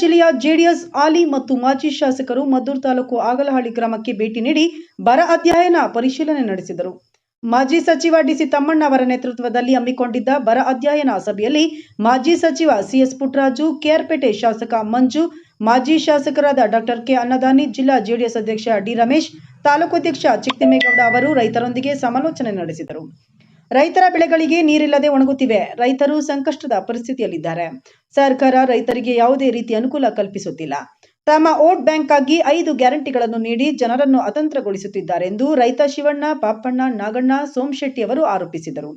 ಜಿಲ್ಲೆಯ ಜೆಡಿಎಸ್ ಆಲಿ ಮತ್ತು ಮಾಜಿ ಶಾಸಕರು ಮದ್ದೂರು ತಾಲೂಕು ಆಗಲಹಳ್ಳಿ ಗ್ರಾಮಕ್ಕೆ ಭೇಟಿ ನೀಡಿ ಬರ ಅಧ್ಯಯನ ಪರಿಶೀಲನೆ ನಡೆಸಿದರು. ಮಾಜಿ ಸಚಿವ ಡಿಸಿ ತಮ್ಮಣ್ಣ ಅವರ ನೇತೃತ್ವದಲ್ಲಿ ಹಮ್ಮಿಕೊಂಡಿದ್ದ ಬರ ಅಧ್ಯಯನ ಸಭೆಯಲ್ಲಿ ಮಾಜಿ ಸಚಿವ ಸಿಎಸ್ ಪುಟ್ಟರಾಜು, ಕೆಆರ್ಪೇಟೆ ಶಾಸಕ ಮಂಜು, ಮಾಜಿ ಶಾಸಕರಾದ ಡಾಕ್ಟರ್ ಕೆ ಅನ್ನದಾನಿ, ಜಿಲ್ಲಾ ಜೆಡಿಎಸ್ ಅಧ್ಯಕ್ಷ ಡಿ ರಮೇಶ್, ತಾಲೂಕು ಅಧ್ಯಕ್ಷ ಚಿಕ್ಕತಿಮ್ಮೇಗೌಡ ಅವರು ರೈತರೊಂದಿಗೆ ಸಮಾಲೋಚನೆ ನಡೆಸಿದರು. ರೈತರ ಬೆಳೆಗಳಿಗೆ ನೀರಿಲ್ಲದೆ ಒಣಗುತ್ತಿವೆ. ರೈತರು ಸಂಕಷ್ಟದ ಪರಿಸ್ಥಿತಿಯಲ್ಲಿದ್ದಾರೆ. ಸರ್ಕಾರ ರೈತರಿಗೆ ಯಾವುದೇ ರೀತಿ ಅನುಕೂಲ ಕಲ್ಪಿಸುತ್ತಿಲ್ಲ. ತಮ್ಮ ವೋಟ್ ಬ್ಯಾಂಕ್ ಆಗಿ ಐದು ಗ್ಯಾರಂಟಿಗಳನ್ನು ನೀಡಿ ಜನರನ್ನು ಅತಂತ್ರಗೊಳಿಸುತ್ತಿದ್ದಾರೆ ಎಂದು ರೈತ ಶಿವಣ್ಣ, ಪಾಪಣ್ಣ, ನಾಗಣ್ಣ, ಸೋಮಶೆಟ್ಟಿ ಅವರು ಆರೋಪಿಸಿದರು.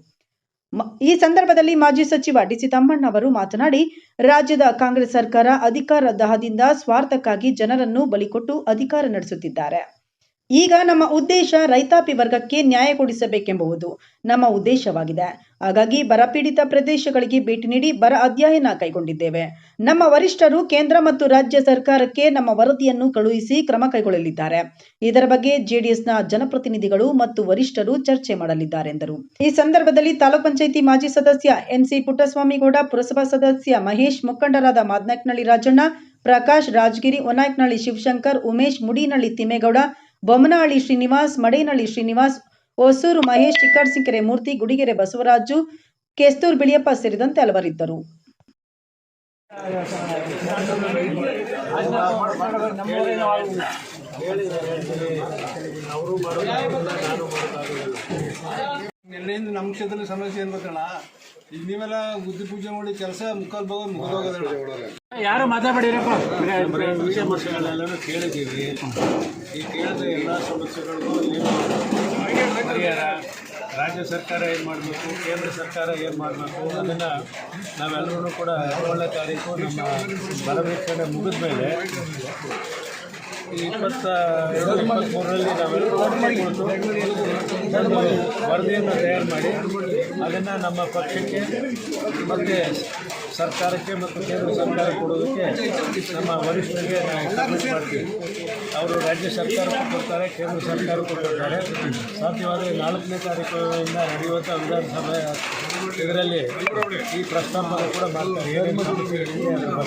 ಈ ಸಂದರ್ಭದಲ್ಲಿ ಮಾಜಿ ಸಚಿವ ಡಿಸಿ ತಮ್ಮಣ್ಣ ಅವರು ಮಾತನಾಡಿ, ರಾಜ್ಯದ ಕಾಂಗ್ರೆಸ್ ಸರ್ಕಾರ ಅಧಿಕಾರ ದಹದಿಂದ ಸ್ವಾರ್ಥಕ್ಕಾಗಿ ಜನರನ್ನು ಬಲಿಕೊಟ್ಟು ಅಧಿಕಾರ ನಡೆಸುತ್ತಿದ್ದಾರೆ. ಈಗ ನಮ್ಮ ಉದ್ದೇಶ ರೈತಾಪಿ ವರ್ಗಕ್ಕೆ ನ್ಯಾಯ ಕೊಡಿಸಬೇಕೆಂಬುದು ನಮ್ಮ ಉದ್ದೇಶವಾಗಿದೆ. ಹಾಗಾಗಿ ಬರಪೀಡಿತ ಪ್ರದೇಶಗಳಿಗೆ ಭೇಟಿ ನೀಡಿ ಬರ ಅಧ್ಯಯನ ಕೈಗೊಂಡಿದ್ದೇವೆ. ನಮ್ಮ ವರಿಷ್ಠರು ಕೇಂದ್ರ ಮತ್ತು ರಾಜ್ಯ ಸರ್ಕಾರಕ್ಕೆ ನಮ್ಮ ವರದಿಯನ್ನು ಕಳುಹಿಸಿ ಕ್ರಮ ಕೈಗೊಳ್ಳಲಿದ್ದಾರೆ. ಇದರ ಬಗ್ಗೆ ಜೆಡಿಎಸ್ನ ಜನಪ್ರತಿನಿಧಿಗಳು ಮತ್ತು ವರಿಷ್ಠರು ಚರ್ಚೆ ಮಾಡಲಿದ್ದಾರೆ ಎಂದರು. ಈ ಸಂದರ್ಭದಲ್ಲಿ ತಾಲೂಕ್ ಪಂಚಾಯಿತಿ ಮಾಜಿ ಸದಸ್ಯ ಎನ್ಸಿ ಪುಟ್ಟಸ್ವಾಮಿಗೌಡ, ಪುರಸಭಾ ಸದಸ್ಯ ಮಹೇಶ್, ಮುಖಂಡರಾದ ಮಾದನಾಯಕನಹಳ್ಳಿ ರಾಜಣ್ಣ, ಪ್ರಕಾಶ್ ರಾಜಗಿರಿ ಹೊನಾಯಕನಹಳ್ಳಿ ಶಿವಶಂಕರ್, ಉಮೇಶ್ ಮುಡಿನಳ್ಳಿ ತಿಮ್ಮೇಗೌಡ ಬೊಮ್ಮನಹಳ್ಳಿ ಶ್ರೀನಿವಾಸ್, ಮಡೇನಹಳ್ಳಿ ಶ್ರೀನಿವಾಸ್, ಹೊಸೂರು ಮಹೇಶ್ ಚಿಕ್ಕರ್ಸಿಕೆರೆ ಮೂರ್ತಿ, ಗುಡಿಗೆರೆ ಬಸವರಾಜು, ಕೆಸ್ತೂರ್ ಬಿಳಿಯಪ್ಪ ಸೇರಿದಂತೆ ಹಲವರಿದ್ದರು. ನಮ್ಮ ಕ್ಷೇತ್ರದಲ್ಲಿ ಸಮಸ್ಯೆ ಏನು ಗೊತ್ತಲ್ಲ ಈಗ ನೀವೆಲ್ಲ ಬುದ್ಧಿ ಪೂಜೆ ಮಾಡಿ ಕೆಲಸ ಮುಖಲ್ ಭಾಗ ಮುಗಿದೋಗೋದಲ್ಲ ಯಾರು ಮಾತಾಡ್ಬೇಡಿರಪ್ಪ ಸಮಸ್ಯೆಗಳೆಲ್ಲನೂ ಕೇಳಿದ್ದೀವಿ. ಈ ಕೇಳಿದ ಎಲ್ಲ ಸಮಸ್ಯೆಗಳಿಗೂ ರಾಜ್ಯ ಸರ್ಕಾರ ಏನು ಮಾಡಬೇಕು ಕೇಂದ್ರ ಸರ್ಕಾರ ಏನು ಮಾಡಬೇಕು ಅದನ್ನು ನಾವೆಲ್ಲರೂ ಕೂಡ ಹದಿನೇಳನೇ ತಾರೀಕು ನಮ್ಮ ಬರವೀಕ್ಷಣೆ ಮುಗಿದ ಮೇಲೆ ಇಪ್ಪತ್ತ ಎರಡು ಇಪ್ಪತ್ತ್ಮೂರರಲ್ಲಿ ವರದಿಯನ್ನು ತಯಾರು ಮಾಡಿ ಅದನ್ನು ನಮ್ಮ ಪಕ್ಷಕ್ಕೆ ಮತ್ತು ಸರ್ಕಾರಕ್ಕೆ ಮತ್ತು ಕೇಂದ್ರ ಸರ್ಕಾರ ಕೊಡೋದಕ್ಕೆ ನಮ್ಮ ವರಿಷ್ಠರಿಗೆ ನಾವು ಸಬ್ಮಿಟ್ ಮಾಡ್ತೀವಿ ಅವರು ರಾಜ್ಯ ಸರ್ಕಾರ ಕೊಡ್ತಾರೆ ಕೇಂದ್ರ ಸರ್ಕಾರ ಕೊಟ್ಟಿರ್ತಾರೆ ಸಾಧ್ಯವಾದರೆ ನಾಲ್ಕನೇ ತಾರೀಕಿನಿಂದ ನಡೆಯುವಂಥ ವಿಧಾನಸಭೆ ಇದರಲ್ಲಿ ಈ ಪ್ರಸ್ತಾಪನೆ ಕೂಡ ಮಾಡ್ತಾರೆ.